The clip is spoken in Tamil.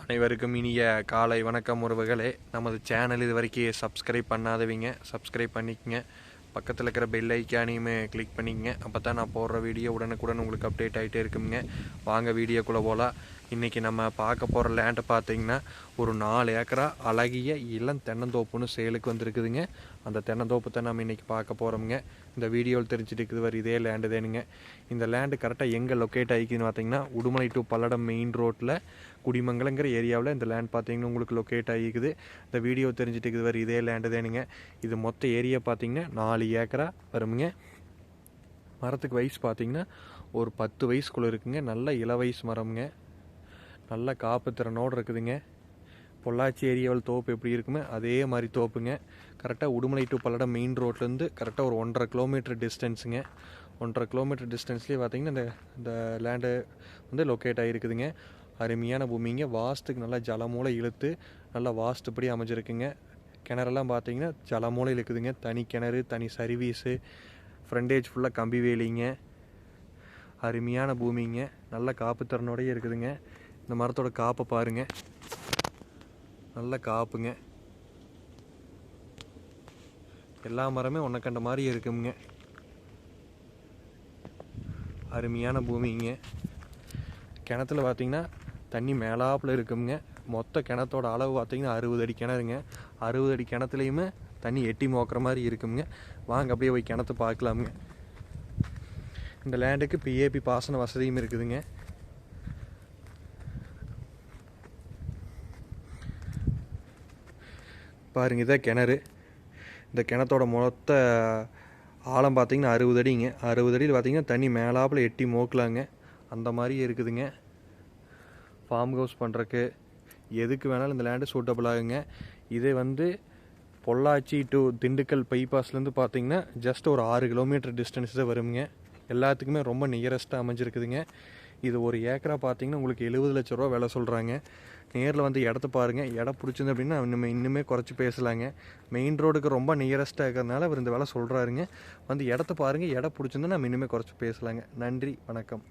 அனைவருக்கும் இனிய காலை வணக்கம் உறவுகளே. நமது சேனல் இது வரைக்கும் சப்ஸ்கிரைப் பண்ணாதவங்க சப்ஸ்கிரைப் பண்ணிக்கங்க. பக்கத்தில் இருக்கிற பெல் ஐக்கானையுமே கிளிக் பண்ணிக்கங்க. அப்போ தான் நான் போடுற வீடியோ உடனுக்குடன் உங்களுக்கு அப்டேட் ஆகிட்டே இருக்குங்க வாங்க வீடியோக்குள்ளே போகலாம் இன்றைக்கி நம்ம பார்க்க போகிற லேண்டை பார்த்தீங்கன்னா ஒரு நாலு ஏக்கரா அழகிய இளம் தென்னந்தோப்புன்னு சேலுக்கு வந்திருக்குதுங்க. அந்த தென்னந்தோப்பு தான் நம்ம இன்றைக்கி பார்க்க போகிறோம்ங்க இந்த வீடியோவில் தெரிஞ்சுட்டு இருக்குது வர இதே லேண்டு தேனுங்க. இந்த லேண்டு கரெக்டாக எங்கே லொக்கேட் ஆகிக்குதுன்னு பார்த்தீங்கன்னா உடுமலை டு பல்லடம் மெயின் ரோட்டில் குடிமங்கலங்கிற ஏரியாவில் இந்த லேண்ட் பார்த்தீங்கன்னா உங்களுக்கு லொக்கேட் ஆகிக்குது. இந்த வீடியோ தெரிஞ்சுட்டு இருக்குது வர இதே லேண்டு தேனுங்க. இது மொத்த ஏரியா பார்த்தீங்கன்னா நாலு ஏக்கரா வருமுங்க. மரத்துக்கு வயசு பார்த்தீங்கன்னா ஒரு பத்து வயசுக்குள்ளே இருக்குங்க. நல்ல இள வயசு மரம்ங்க. நல்ல காப்பு திறனோடு இருக்குதுங்க. பொள்ளாச்சி ஏரியாவில் தோப்பு எப்படி இருக்குமோ அதே மாதிரி தோப்புங்க. கரெக்டாக உடுமலை டு பல்லடம் மெயின் ரோட்லேருந்து கரெக்டாக ஒரு ஒன்றரை கிலோமீட்டர் டிஸ்டன்ஸுங்க ஒன்றரை கிலோமீட்டர் டிஸ்டன்ஸ்லேயே பார்த்தீங்கன்னா இந்த இந்த லேண்டு வந்து லொக்கேட் ஆகிருக்குதுங்க. அருமையான பூமிங்க. வாஸ்துக்கு நல்லா ஜலமூலை இழுத்து நல்லா வாஸ்துப்படி அமைஞ்சிருக்குங்க. கிணறெல்லாம் பார்த்தீங்கன்னா ஜலமூலை இருக்குதுங்க தனி கிணறு தனி சர்வீஸு ஃப்ரண்டேஜ் ஃபுல்லாக கம்பி வேலிங்க. அருமையான பூமிங்க. நல்ல காப்புத்திறனோடய இருக்குதுங்க. இந்த மரத்தோட காப்பை பாருங்க. நல்ல காப்புங்க. எல்லா மரமே ஒன்றை கண்ட மாதிரி இருக்குங்க. அருமையான பூமிங்க. கிணத்துல பார்த்தீங்கன்னா தண்ணி மேலாப்பில் இருக்குங்க. மொத்த கிணத்தோட அளவு பார்த்தீங்கன்னா அறுபது அடி கிணறுங்க. அறுபது அடி கிணத்துலையுமே தண்ணி எட்டி மோக்கிற மாதிரி இருக்குங்க. வாங்க அப்படியே போய் கிணத்து பார்க்கலாமுங்க. இந்த லேண்டுக்கு பிஏபி பாசன வசதியும் இருக்குதுங்க. பாருங்கள் இதான் கிணறு. இந்த கிணத்தோட மொத்த ஆழம் பார்த்திங்கன்னா அறுபது அடிங்க. அறுபது அடியில் பார்த்தீங்கன்னா தண்ணி மேலாப்பில் எட்டி மோக்கலாங்க. அந்த மாதிரி இருக்குதுங்க. ஃபார்ம் ஹவுஸ் பண்ணுறக்கு எதுக்கு வேணாலும் இந்த லேண்டு சூட்டபிள் ஆகுங்க. இதே வந்து பொள்ளாச்சி டு திண்டுக்கல் பைபாஸ்லேருந்து பார்த்தீங்கன்னா ஜஸ்ட் ஒரு ஆறு கிலோமீட்டர் டிஸ்டன்ஸ் தான் வருங்க. எல்லாத்துக்குமே ரொம்ப நியரஸ்ட்டாக அமைஞ்சிருக்குதுங்க. இது ஒரு ஏக்கரா பார்த்தீங்கன்னா உங்களுக்கு எழுபது லட்ச ரூபா விலை சொல்கிறாங்க நேரில் வந்து இடத்த பாருங்கள் இடம் பிடிச்சிருந்து அப்படின்னா இன்னுமே இன்னுமே குறைச்சி பேசலாங்க. மெயின் ரோடுக்கு ரொம்ப நியரஸ்ட்டாக இருக்கிறதுனால அவர் இந்த வேலை சொல்கிறாருங்க வந்து இடத்த பாருங்கள் இடம் பிடிச்சிருந்தா நம்ம இன்னுமே குறைச்சி பேசலாங்க. நன்றி. வணக்கம்.